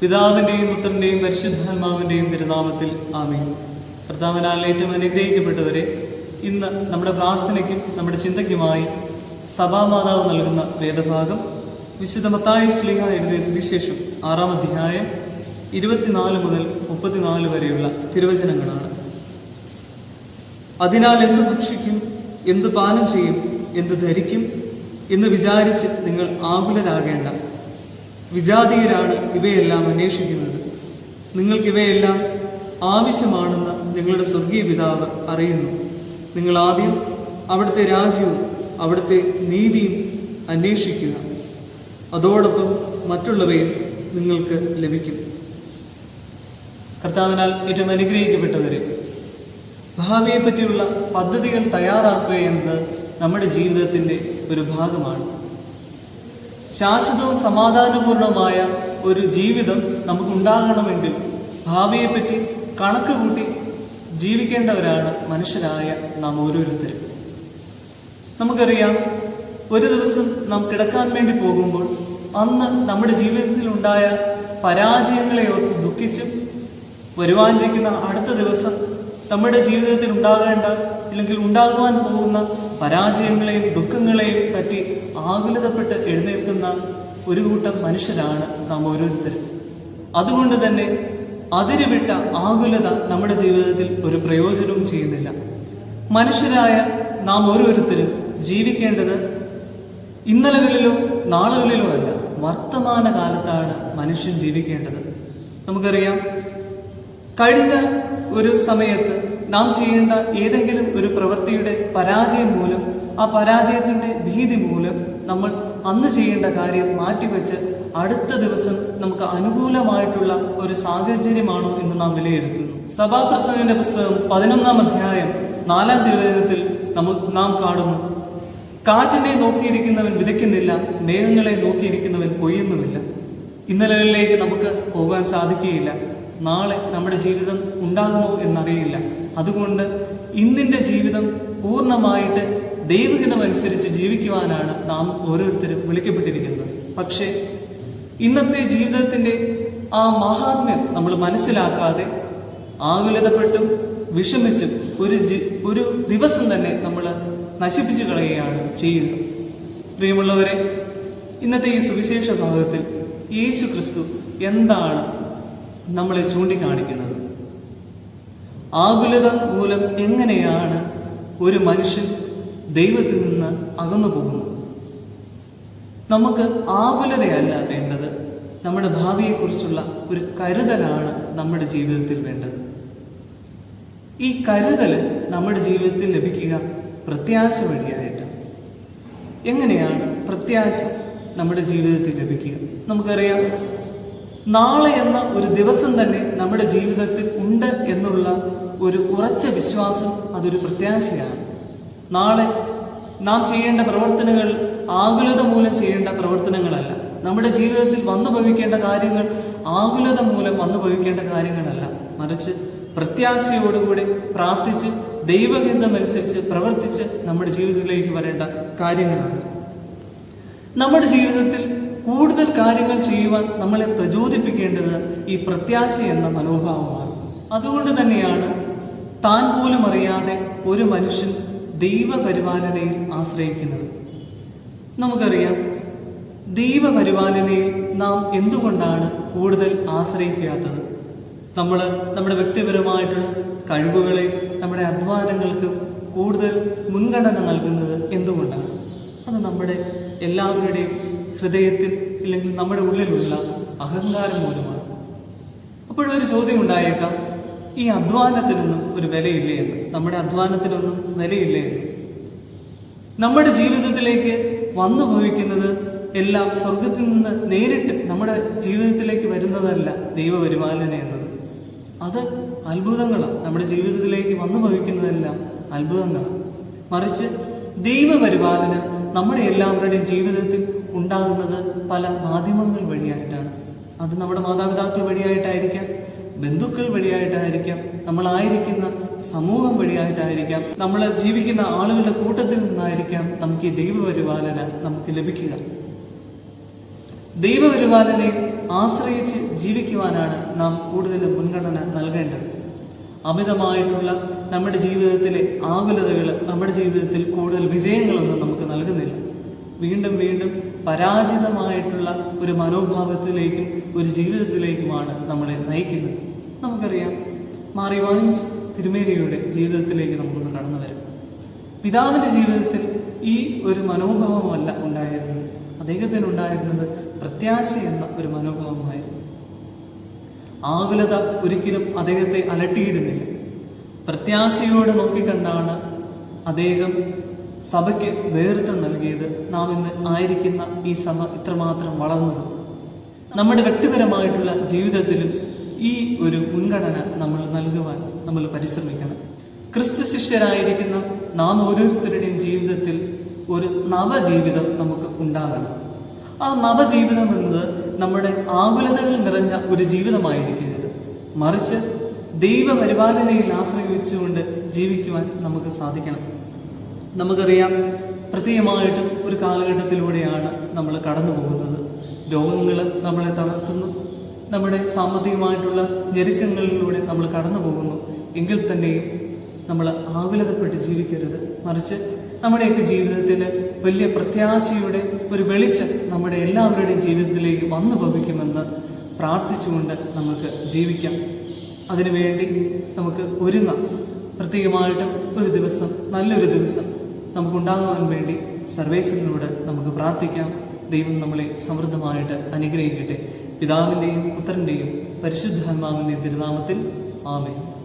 പിതാവിന്റെയും പുത്രന്റെയും പരിശുദ്ധാത്മാവിന്റെയും തിരുനാമത്തിൽ ആമേ കർത്താവിനാൽ ഏറ്റവും അനുഗ്രഹിക്കപ്പെട്ടവരെ ഇന്ന് നമ്മുടെ പ്രാർത്ഥനയ്ക്കും നമ്മുടെ ചിന്തയ്ക്കുമായി സഭാമാതാവ് നൽകുന്ന വേദഭാഗം വിശുദ്ധ മത്തായി ശ്ലീഹ എഴുതിയ സുവിശേഷം ആറാം അധ്യായം ഇരുപത്തിനാല് മുതൽ മുപ്പത്തിനാല് വരെയുള്ള തിരുവചനങ്ങളാണ്. അതിനാൽ എന്ത് ഭക്ഷിക്കും എന്ത് പാനം ചെയ്യും എന്ത് ധരിക്കും എന്ന് വിചാരിച്ച് നിങ്ങൾ ആകുലരാകേണ്ട വിജാതീയരാണ് ഇവയെല്ലാം അന്വേഷിക്കുന്നത്. നിങ്ങൾക്ക് ഇവയെല്ലാം ആവശ്യമാണെന്ന് നിങ്ങളുടെ സ്വർഗീയ പിതാവ് അറിയുന്നു. നിങ്ങൾ ആദ്യം അവിടുത്തെ രാജ്യവും അവിടുത്തെ നീതിയും അന്വേഷിക്കുക. അതോടൊപ്പം മറ്റുള്ളവയും നിങ്ങൾക്ക് ലഭിക്കും. കർത്താവിനാൽ ഏറ്റവും അനുഗ്രഹിക്കപ്പെട്ടവരെ. ഭാവിയെ പറ്റിയുള്ള പദ്ധതികൾ തയ്യാറാക്കുക എന്നത് നമ്മുടെ ജീവിതത്തിന്റെ ഒരു ഭാഗമാണ്. ശാശ്വതവും സമാധാനപൂർണമായ ഒരു ജീവിതം നമുക്കുണ്ടാകണമെങ്കിൽ ഭാവിയെപ്പറ്റി കണക്ക് കൂട്ടി ജീവിക്കേണ്ടവരാണ് മനുഷ്യരായ നാം ഓരോരുത്തരും. നമുക്കറിയാം ഒരു ദിവസം നാം കിടക്കാൻ വേണ്ടി പോകുമ്പോൾ അന്ന് നമ്മുടെ ജീവിതത്തിൽ ഉണ്ടായ പരാജയങ്ങളെ ഓർത്ത് ദുഃഖിച്ചും വരുവാനിരിക്കുന്ന അടുത്ത ദിവസം നമ്മുടെ ജീവിതത്തിൽ ഉണ്ടാകേണ്ട അല്ലെങ്കിൽ ഉണ്ടാകുവാൻ പോകുന്ന പരാജയങ്ങളെയും ദുഃഖങ്ങളെയും പറ്റി ആകുലതപ്പെട്ട് എഴുന്നേൽക്കുന്ന ഒരു കൂട്ടം മനുഷ്യരാണ് നാം ഓരോരുത്തരും. അതുകൊണ്ട് തന്നെ അതിരുവിട്ട ആകുലത നമ്മുടെ ജീവിതത്തിൽ ഒരു പ്രയോജനവും ചെയ്യുന്നില്ല. മനുഷ്യരായ നാം ഓരോരുത്തരും ജീവിക്കേണ്ടത് ഇന്നലകളിലോ നാളുകളിലോ അല്ല വർത്തമാന കാലത്താണ് മനുഷ്യൻ ജീവിക്കേണ്ടത്. നമുക്കറിയാം കഴിഞ്ഞ ഒരു സമയത്ത് നാം ചെയ്യേണ്ട ഏതെങ്കിലും ഒരു പ്രവൃത്തിയുടെ പരാജയം മൂലം ആ പരാജയത്തിന്റെ ഭീതി മൂലം നമ്മൾ അന്ന് ചെയ്യേണ്ട കാര്യം മാറ്റിവെച്ച് അടുത്ത ദിവസം നമുക്ക് അനുകൂലമായിട്ടുള്ള ഒരു സാഹചര്യമാണോ എന്ന് നാം വിലയിരുത്തുന്നു. സഭാപ്രസംഗന്റെ പുസ്തകം പതിനൊന്നാം അധ്യായം നാലാം തിരുവചനത്തിൽ നമ്മൾ നാം കാണുന്നു. കാറ്റിനെ നോക്കിയിരിക്കുന്നവൻ വിതയ്ക്കുന്നില്ല മേഘങ്ങളെ നോക്കിയിരിക്കുന്നവൻ കൊയ്യുന്നുമില്ല. ഇന്നലകളിലേക്ക് നമുക്ക് പോകാൻ സാധിക്കുകയില്ല. നാളെ നമ്മുടെ ജീവിതം ഉണ്ടാകുമോ എന്നറിയില്ല. അതുകൊണ്ട് ഇന്നിന്റെ ജീവിതം പൂർണമായിട്ട് ദൈവഹിതമനുസരിച്ച് ജീവിക്കുവാനാണ് നാം ഓരോരുത്തരും വിളിക്കപ്പെട്ടിരിക്കുന്നത്. പക്ഷേ ഇന്നത്തെ ജീവിതത്തിന്റെ ആ മഹാത്മ്യം നമ്മൾ മനസ്സിലാക്കാതെ ആകുലതപ്പെട്ടും വിഷമിച്ചും ഒരു ഒരു ദിവസം തന്നെ നമ്മൾ നശിപ്പിച്ചു കളയുകയാണ് ചെയ്യുന്നത്. പ്രിയമുള്ളവരെ ഇന്നത്തെ ഈ സുവിശേഷ ഭാഗത്തിൽ യേശു ക്രിസ്തു എന്താണ് നമ്മളെ ചൂണ്ടിക്കാണിക്കുന്നത്? ആകുലത മൂലം എങ്ങനെയാണ് ഒരു മനുഷ്യൻ ദൈവത്തിൽ നിന്ന് അകന്നു പോകുന്നത്? നമുക്ക് ആകുലതയല്ല വേണ്ടത്. നമ്മുടെ ഭാവിയെക്കുറിച്ചുള്ള ഒരു കരുതലാണ് നമ്മുടെ ജീവിതത്തിൽ വേണ്ടത്. ഈ കരുതൽ നമ്മുടെ ജീവിതത്തിൽ ലഭിക്കുക പ്രത്യാശ വഴിയായിട്ട്. എങ്ങനെയാണ് പ്രത്യാശ നമ്മുടെ ജീവിതത്തിൽ ലഭിക്കുക? നമുക്കറിയാം നാളെ എന്ന ഒരു ദിവസം തന്നെ നമ്മുടെ ജീവിതത്തിൽ ഉണ്ട് എന്നുള്ള ഒരു ഉറച്ച വിശ്വാസം അതൊരു പ്രത്യാശയാണ്. നാളെ നാം ചെയ്യേണ്ട പ്രവർത്തനങ്ങൾ ആകുലത മൂലം ചെയ്യേണ്ട പ്രവർത്തനങ്ങളല്ല. നമ്മുടെ ജീവിതത്തിൽ വന്നു ഭവിക്കേണ്ട കാര്യങ്ങൾ ആകുലത മൂലം വന്നു ഭവിക്കേണ്ട കാര്യങ്ങളല്ല. മറിച്ച് പ്രത്യാശയോടുകൂടി പ്രാർത്ഥിച്ച് ദൈവഹിതമനുസരിച്ച് പ്രവർത്തിച്ച് നമ്മുടെ ജീവിതത്തിലേക്ക് വരേണ്ട കാര്യങ്ങളാണ്. നമ്മുടെ ജീവിതത്തിൽ കൂടുതൽ കാര്യങ്ങൾ ചെയ്യുവാൻ നമ്മളെ പ്രചോദിപ്പിക്കേണ്ടത് ഈ പ്രത്യാശ എന്ന മനോഭാവമാണ്. അതുകൊണ്ട് തന്നെയാണ് താൻ പോലും അറിയാതെ ഒരു മനുഷ്യൻ ദൈവപരിപാലനയിൽ ആശ്രയിക്കുന്നത്. നമുക്കറിയാം ദൈവപരിപാലനയിൽ നാം എന്തുകൊണ്ടാണ് കൂടുതൽ ആശ്രയിക്കാത്തത്? നമ്മൾ നമ്മുടെ വ്യക്തിപരമായിട്ടുള്ള കഴിവുകളെ നമ്മുടെ അധ്വാനങ്ങൾക്ക് കൂടുതൽ മുൻഗണന നൽകുന്നത് എന്തുകൊണ്ടാണ്? അത് നമ്മുടെ എല്ലാവരുടെയും ഹൃദയത്തിൽ ഇല്ലെങ്കിൽ നമ്മുടെ ഉള്ളിലുള്ള അഹങ്കാരം മൂലമാണ്. അപ്പോഴൊരു ചോദ്യം ഉണ്ടായേക്കാം ഈ അധ്വാനത്തിനൊന്നും ഒരു വിലയില്ലേ എന്ന്? നമ്മുടെ അധ്വാനത്തിനൊന്നും വിലയില്ലേ എന്ന്? നമ്മുടെ ജീവിതത്തിലേക്ക് വന്നു ഭവിക്കുന്നത് എല്ലാം സ്വർഗത്തിൽ നിന്ന് നേരിട്ട് നമ്മുടെ ജീവിതത്തിലേക്ക് വരുന്നതല്ല ദൈവപരിപാലന എന്നത്. അത് അത്ഭുതങ്ങളാണ് നമ്മുടെ ജീവിതത്തിലേക്ക് വന്നു ഭവിക്കുന്നതെല്ലാം അത്ഭുതങ്ങളാണ് മറിച്ച് ദൈവപരിപാലന നമ്മുടെ എല്ലാവരുടെയും ജീവിതത്തിൽ ഉണ്ടാകുന്നത് പല മാധ്യമങ്ങൾ വഴിയായിട്ടാണ്. അത് നമ്മുടെ മാതാപിതാക്കൾ വഴിയായിട്ടായിരിക്കാം ബന്ധുക്കൾ വഴിയായിട്ടായിരിക്കാം നമ്മളായിരിക്കുന്ന സമൂഹം വഴിയായിട്ടായിരിക്കാം നമ്മൾ ജീവിക്കുന്ന ആളുകളുടെ കൂട്ടത്തിൽ നിന്നായിരിക്കാം നമുക്ക് ഈ ദൈവപരിപാലന നമുക്ക് ലഭിക്കുക. ദൈവപരിപാലനയെ ആശ്രയിച്ച് ജീവിക്കുവാനാണ് നാം കൂടുതൽ മുൻഗണന നൽകേണ്ടത്. അമിതമായിട്ടുള്ള നമ്മുടെ ജീവിതത്തിലെ ആകുലതകൾ നമ്മുടെ ജീവിതത്തിൽ കൂടുതൽ വിജയങ്ങളൊന്നും നമുക്ക് നൽകുന്നില്ല. വീണ്ടും വീണ്ടും പരാജിതമായിട്ടുള്ള ഒരു മനോഭാവത്തിലേക്കും ഒരു ജീവിതത്തിലേക്കുമാണ് നമ്മളെ നയിക്കുന്നത്. നമുക്കറിയാം മാറിവാൻസ് തിരുമേനിയുടെ ജീവിതത്തിലേക്ക് നമുക്കൊന്ന് കടന്നു വരും. പിതാവിന്റെ ജീവിതത്തിൽ ഈ ഒരു മനോഭാവമല്ല ഉണ്ടായിരുന്നത്. അദ്ദേഹത്തിന് ഉണ്ടായിരുന്നത് പ്രത്യാശ എന്ന ഒരു മനോഭാവമായിരുന്നു. ആകുലത ഒരിക്കലും അദ്ദേഹത്തെ അലട്ടിയിരുന്നില്ല. പ്രത്യാശയോടെ നോക്കിക്കണ്ടാണ് അദ്ദേഹം സഭയ്ക്ക് നേതൃത്വം നൽകിയത്. നാം ഇന്ന് ആയിരിക്കുന്ന ഈ സഭ ഇത്രമാത്രം വളർന്നത്. നമ്മുടെ വ്യക്തിപരമായിട്ടുള്ള ജീവിതത്തിലും ഈ ഒരു മുൻഗണന നമ്മൾ നൽകുവാൻ നമ്മൾ പരിശ്രമിക്കണം. ക്രിസ്തു ശിഷ്യരായിരിക്കുന്ന നാം ഓരോരുത്തരുടെയും ജീവിതത്തിൽ ഒരു നവജീവിതം നമുക്ക് ഉണ്ടാകണം. ആ നവജീവിതം എന്നത് നമ്മുടെ ആകുലതകൾ നിറഞ്ഞ ഒരു ജീവിതമായിരിക്കരുത് മറിച്ച് ദൈവപരിപാലനയിൽ ആശ്രയിച്ചുകൊണ്ട് ജീവിക്കുവാൻ നമുക്ക് സാധിക്കണം. നമുക്കറിയാം പ്രത്യേകമായിട്ടും ഒരു കാലഘട്ടത്തിലൂടെയാണ് നമ്മൾ കടന്നു പോകുന്നത് രോഗങ്ങൾ നമ്മളെ തളർത്തുന്നു. നമ്മുടെ സാമ്പത്തികമായിട്ടുള്ള ഞെരുക്കങ്ങളിലൂടെ നമ്മൾ കടന്നു പോകുന്നു എങ്കിൽ തന്നെയും നമ്മൾ ആകുലതപ്പെട്ട് ജീവിക്കരുത്. മറിച്ച് നമ്മുടെയൊക്കെ ജീവിതത്തിന് വലിയ പ്രത്യാശയുടെ ഒരു വെളിച്ചം നമ്മുടെ എല്ലാവരുടെയും ജീവിതത്തിലേക്ക് വന്നു ഭവിക്കുമെന്ന് പ്രാർത്ഥിച്ചുകൊണ്ട് നമുക്ക് ജീവിക്കാം. അതിനുവേണ്ടി നമുക്ക് ഒരുങ്ങാം. പ്രത്യേകമായിട്ടും ഒരു ദിവസം നല്ലൊരു ദിവസം നമുക്കുണ്ടാകുവാൻ വേണ്ടി സർവേശ്വരനോട് നമുക്ക് പ്രാർത്ഥിക്കാം. ദൈവം നമ്മളെ സമൃദ്ധമായിട്ട് അനുഗ്രഹിക്കട്ടെ. പിതാവിന്റെയും പുത്രന്റെയും പരിശുദ്ധാത്മാവിന്റെയും തിരുനാമത്തിൽ ആമേൻ.